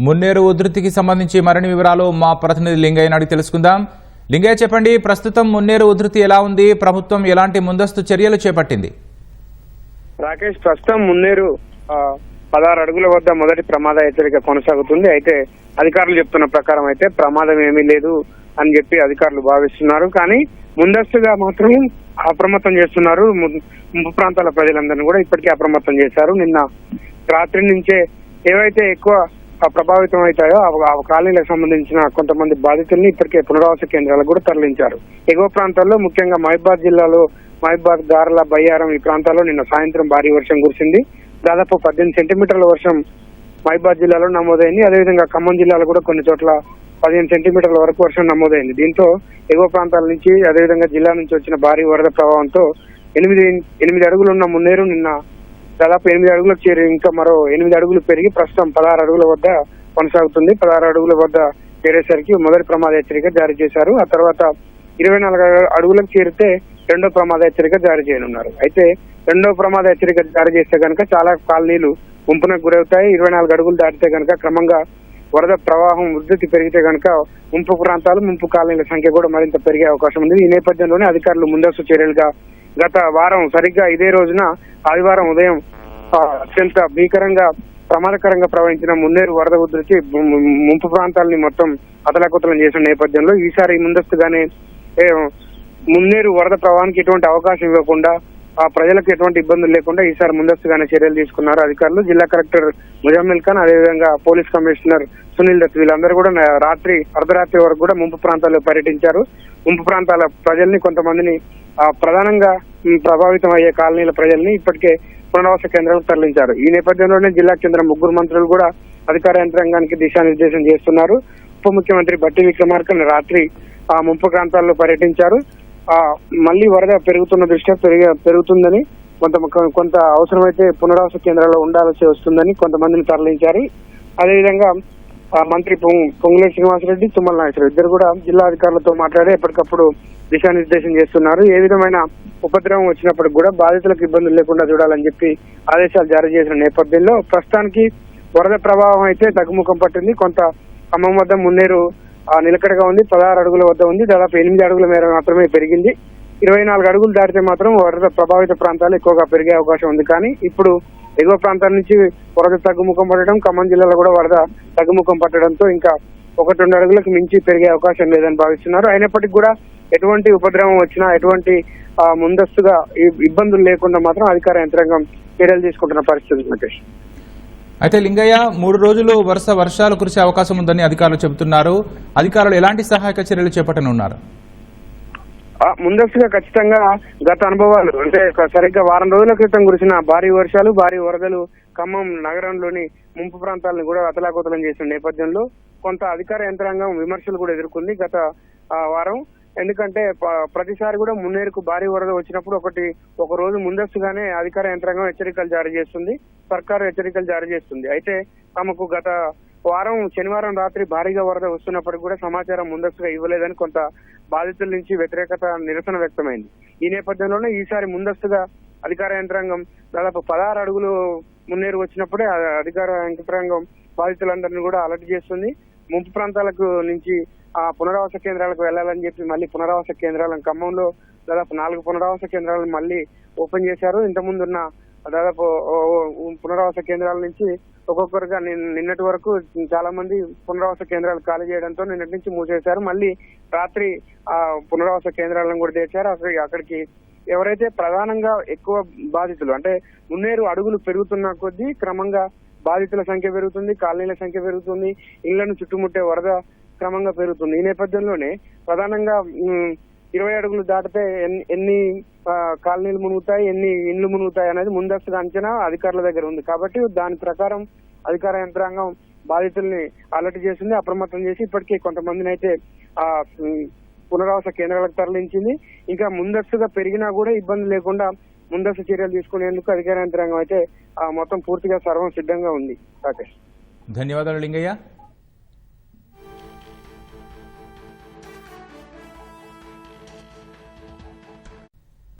మున్నేరు ఉధృతికి సంబంధించి మరిన్ని వివరాలు మా ప్రతినిధి లింగయ్య అడిగి తెలుసుకుందాం. లింగయ్య చెప్పండి ప్రస్తుతం మున్నేరు ఉధృతి ఎలా ఉంది? ప్రభుత్వం ఎలాంటి ముందస్తు చర్యలు చేపట్టింది? రాకేష్ ప్రస్తుతం మున్నేరు పదహారు అడుగుల వద్ద మొదటి ప్రమాద హెచ్చరిక కొనసాగుతుంది. అయితే అధికారులు చెప్తున్న ప్రకారం అయితే ప్రమాదం ఏమీ లేదు అని చెప్పి అధికారులు భావిస్తున్నారు. కానీ ముందస్తుగా మాత్రం అప్రమత్తం చేస్తున్నారు. ము- ప్రాంతాల ప్రజలందరినీ కూడా ఇప్పటికే అప్రమత్తం చేశారు. నిన్న రాత్రి నుంచే ఏవైతే ఎక్కువ ప్రభావితం అవుతాయో ఆ- ఆ కాలనీలకు సంబంధించిన కొంతమంది బాధితుల్ని ఇప్పటికే పునరావాస కేంద్రాలకు కూడా తరలించారు. ఎగువ ప్రాంతాల్లో ముఖ్యంగా మహిబాద్ జిల్లాలో మహిబాద్ దారల బయ్యారం ఈ ప్రాంతాల్లో నిన్న సాయంత్రం భారీ వర్షం కురిసింది. దాదాపు పద్దెనిమిది సెంటీమీటర్ల వర్షం మహిబాద్ జిల్లాలో నమోదైంది. అదేవిధంగా ఖమ్మం జిల్లాలో కూడా కొన్ని చోట్ల పదిహేను సెంటీమీటర్ల వరకు వర్షం నమోదైంది. దీంతో ఎగువ ప్రాంతాల నుంచి అదేవిధంగా జిల్లా నుంచి వచ్చిన భారీ వరద ప్రభావంతో ఎనిమిది ఎనిమిది అడుగులు ఉన్న మున్నేరు నిన్న దాదాపు ఎనిమిది అడుగులకు చేరి ఇంకా మరో ఎనిమిది అడుగులు పెరిగి ప్రస్తుతం పదహారు అడుగుల వద్ద కొనసాగుతుంది. పదహారు అడుగుల వద్ద చేరేసరికి మొదటి ప్రమాద హెచ్చరిక జారీ చేశారు. ఆ తర్వాత ఇరవై నాలుగు అడుగులకు చేరితే రెండో ప్రమాద హెచ్చరిక జారీ చేయనున్నారు. అయితే రెండో ప్రమాద హెచ్చరిక జారీ చేస్తే కనుక చాలా కాలనీలు ముంపునకు గురవుతాయి. ఇరవై నాలుగు అడుగులు దాటితే కనుక క్రమంగా వరద ప్రవాహం ఉధృతి పెరిగితే కనుక ముంపు ప్రాంతాలు ముంపు కాలనీల సంఖ్య కూడా మరింత పెరిగే అవకాశం ఉంది. ఈ నేపథ్యంలోనే అధికారులు ముందస్తు చర్యలుగా గత వారం సరిగ్గా ఇదే రోజున ఆదివారం ఉదయం అత్యంత భీకరంగా ప్రమాదకరంగా ప్రవహించిన మున్నేరు వరద ఉధృతి ముంపు ప్రాంతాలని మొత్తం అతలాకుతలం చేసిన నేపథ్యంలో ఈసారి ముందస్తుగానే ఏ, మున్నేరు వరద ప్రవాహానికి ఎటువంటి అవకాశం ఇవ్వకుండా ఆ ప్రజలకు ఎటువంటి ఇబ్బందులు లేకుండా ఈసారి ముందస్తుగానే చర్యలు తీసుకున్నారు. అధికారులు జిల్లా కలెక్టర్ ముజామిల్ ఖాన్ అదేవిధంగా పోలీస్ కమిషనర్ సునీల్ దత్ వీళ్ళందరూ కూడా రాత్రి అర్ధరాత్రి వరకు కూడా ముంపు ప్రాంతాల్లో పర్యటించారు. ముంపు ప్రాంతాల ప్రజల్ని కొంతమందిని ప్రధానంగా ప్రభావితం అయ్యే కాలనీల ప్రజల్ని ఇప్పటికే పునరావాస కేంద్రాలకు తరలించారు. ఈ నేపథ్యంలోనే జిల్లా కేంద్రం ముగ్గురు మంత్రులు కూడా అధికార యంత్రాంగానికి దిశానిర్దేశం చేస్తున్నారు. ఉప ముఖ్యమంత్రి బట్టి విక్రమార్కన్ రాత్రి ఆ ముంపు ప్రాంతాల్లో పర్యటించారు. మళ్ళీ వరద పెరుగుతున్న దృష్ట్యా పెరిగి పెరుగుతుందని కొంత కొంత అవసరమైతే పునరావాస కేంద్రాల్లో ఉండాల్సి వస్తుందని కొంతమందిని తరలించారు. అదేవిధంగా ఆ మంత్రి పొంగులే శ్రీనివాసరెడ్డి తుమ్మల నాగేశ్వరరావు ఇద్దరు కూడా జిల్లా అధికారులతో మాట్లాడి ఎప్పటికప్పుడు దిశానిర్దేశం చేస్తున్నారు. ఏ విధమైన ఉపద్రవం వచ్చినప్పటికి కూడా బాధితులకు ఇబ్బందులు లేకుండా చూడాలని చెప్పి ఆదేశాలు జారీ చేసిన నేపథ్యంలో ప్రస్తుతానికి వరద ప్రభావం అయితే తగ్గుముఖం పట్టింది. కొంత ఖమ్మం వద్ద మున్నేరు నిలకడగా ఉంది పదహారు అడుగుల వద్ద ఉంది దాదాపు ఎనిమిది అడుగుల మేర మాత్రమే పెరిగింది. ఇరవై నాలుగు అడుగులు దాటితే మాత్రం వరద ప్రభావిత ప్రాంతాలు ఎక్కువగా పెరిగే అవకాశం ఉంది. కానీ ఇప్పుడు ఎగువ ప్రాంతాల నుంచి వరద తగ్గుముఖం పట్టడం ఖమ్మం జిల్లాలో కూడా వరద తగ్గుముఖం పట్టడంతో ఇంకా ఒకటి రెండు అడుగులకు మించి పెరిగే అవకాశం లేదని భావిస్తున్నారు. అయినప్పటికీ కూడా ఎటువంటి ఉపద్రవం వచ్చినా ఎటువంటి ముందస్తుగా ఇబ్బందులు లేకుండా మాత్రం అధికార యంత్రాంగం చర్యలు తీసుకుంటున్న పరిస్థితి ఉంది, అయితే లింగయ్య మూడు రోజులు వరుస వర్షాలు కురిసే అవకాశం ఉందని అధికారులు చెబుతున్నారు. అధికారులు ఎలాంటి సహాయక చర్యలు చేపట్టనున్నారు? ముందస్తుగా ఖచ్చితంగా గత అనుభవాలు అంటే సరిగ్గా వారం రోజుల క్రితం కురిసిన భారీ వర్షాలు భారీ వరదలు ఖమ్మం నగరంలోని ముంపు ప్రాంతాలను కూడా అతలాకుతలం చేసిన నేపథ్యంలో కొంత అధికార యంత్రాంగం విమర్శలు కూడా ఎదుర్కొంది గత ఆ, వారం. ఎందుకంటే ప- ప్రతిసారి కూడా మున్నేరుకు భారీ వరద వచ్చినప్పుడు ఒకటి ఒక రోజు ముందస్తుగానే అధికార యంత్రాంగం హెచ్చరికలు జారీ చేస్తుంది సర్కారు హెచ్చరికలు జారీ చేస్తుంది. అయితే తమకు గత వారం శనివారం రాత్రి భారీగా వరద వస్తున్నప్పటికీ కూడా సమాచారం ముందస్తుగా ఇవ్వలేదని కొంత బాధితుల నుంచి వ్యతిరేకత నిరసన వ్యక్తమైంది. ఈ నేపథ్యంలోనే ఈసారి ముందస్తుగా అధికార యంత్రాంగం దాదాపు పదహారు అడుగులు మున్నేరు వచ్చినప్పుడే అధికార యంత్రాంగం బాధితులందరినీ కూడా అలర్ట్ చేస్తుంది. ముంపు ప్రాంతాలకు నుంచి ఆ పునరావాస కేంద్రాలకు వెళ్ళాలని చెప్పి మళ్ళీ పునరావాస కేంద్రాలను ఖమ్మంలో దాదాపు నాలుగు పునరావాస కేంద్రాలను మళ్ళీ ఓపెన్ చేశారు. ఇంతకుముందు ఉన్న దాదాపు పునరావాస కేంద్రాల నుంచి ఒక్కొక్కరుగా నిన్నటి వరకు చాలా మంది పునరావాస కేంద్రాలు ఖాళీ చేయడంతో నిన్నటి నుంచి మూసేశారు. మళ్ళీ రాత్రి ఆ పునరావాస కేంద్రాలను కూడా తెచ్చారు అక్కడికి అక్కడికి ఎవరైతే ప్రధానంగా ఎక్కువ బాధితులు అంటే మున్నేరు అడుగులు పెరుగుతున్న కొద్దీ క్రమంగా బాధితుల సంఖ్య పెరుగుతుంది కాలనీల సంఖ్య పెరుగుతుంది ఇళ్ళను చుట్టుముట్టే వరద క్రమంగా పెరుగుతుంది. ఈ నేపథ్యంలోనే ప్రధానంగా ఇరవై అడుగులు దాటితే ఎన్ని ఎన్ని కాలనీలు మునుగుతాయి ఎన్ని ఇండ్లు మునుగుతాయి అనేది ముందస్తుగా అంచనా అధికారుల దగ్గర ఉంది. కాబట్టి దాని ప్రకారం అధికార యంత్రాంగం బాధితుల్ని అలర్ట్ చేసింది అప్రమత్తం చేసి ఇప్పటికీ కొంతమందిని అయితే ఆ పునరావాస కేంద్రాలకు తరలించింది. ఇంకా ముందస్తుగా పెరిగినా కూడా ఇబ్బంది లేకుండా ముందస్తు చర్యలు తీసుకునేందుకు అధికార యంత్రాంగం అయితే మొత్తం పూర్తిగా సర్వం సిద్ధంగా ఉంది రాకేష్. ధన్యవాదాలు లింగయ్య.